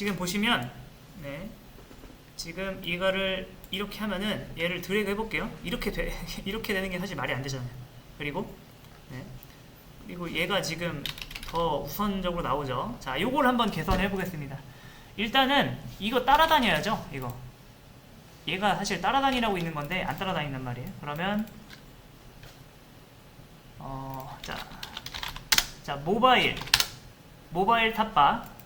지금 보시면 네. 지금 이거를 이렇게 하면은 얘를 드래그 해볼게요. 이렇게 돼, 이렇게 되는 게 사실 말이 안 되잖아요. 그리고 네. 그리고 얘가 지금 더 우선적으로 나오죠. 자, 요걸 한번 개선해 보겠습니다. 일단은 이거 따라다녀야죠. 이거 얘가 사실 따라다니라고 있는 건데 안 따라다닌단 말이에요. 그러면 어, 자, 자 모바일 모바일 탑바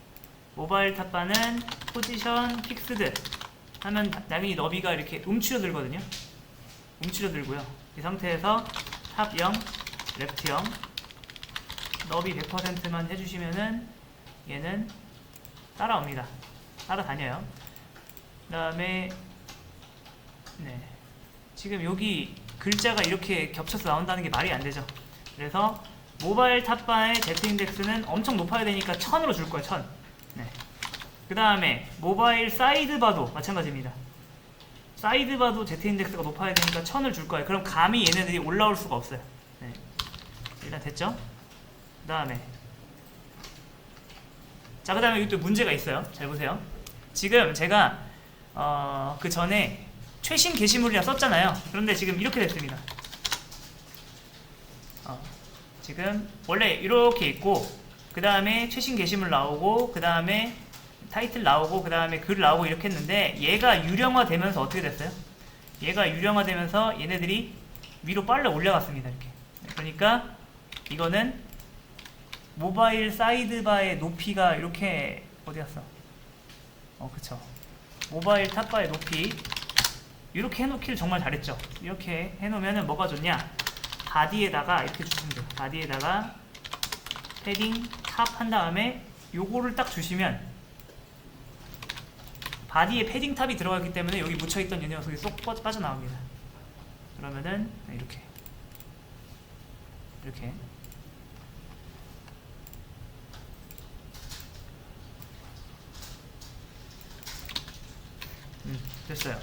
모바일 탑바는 포지션 픽스드 하면 다- 당연히 너비가 이렇게 움츠러들거든요. 움츠러들고요. 이 상태에서 탑 0, 랩트 0, 너비 100%만 해주시면은 얘는 따라옵니다. 따라다녀요. 그 다음에 네 지금 여기 글자가 이렇게 겹쳐서 나온다는 게 말이 안 되죠. 그래서 모바일 탑바의 데트 인덱스는 엄청 높아야 되니까 1000으로 줄 거예요. 1000. 네. 그 다음에 모바일 사이드바도 마찬가지입니다. 사이드바도 Z 인덱스가 높아야 되니까 1000을 줄 거예요. 그럼 감히 얘네들이 올라올 수가 없어요. 네. 일단 됐죠? 그 다음에 자, 그 다음에 또 문제가 있어요. 잘 보세요. 지금 제가 어, 그 전에 최신 게시물이라 썼잖아요. 그런데 지금 이렇게 됐습니다. 어, 지금 원래 이렇게 있고 그 다음에 최신 게시물 나오고 그 다음에 타이틀 나오고 그 다음에 글 나오고 이렇게 했는데 얘가 유령화되면서 어떻게 됐어요? 얘가 유령화되면서 얘네들이 위로 빨려 올라갔습니다. 이렇게. 그러니까 이거는 모바일 사이드바의 높이가 이렇게 어디 갔어? 어, 그쵸. 모바일 탑바의 높이 이렇게 해놓기를 정말 잘했죠. 이렇게 해놓으면 뭐가 좋냐? 바디에다가 이렇게 주시면 돼요. 바디에다가 패딩 탑 한 다음에 요거를 딱 주시면 바디에 패딩 탑이 들어가기 때문에 여기 묻혀있던 이 녀석이 쏙 빠- 빠져나옵니다. 그러면은 이렇게 이렇게 음, 됐어요.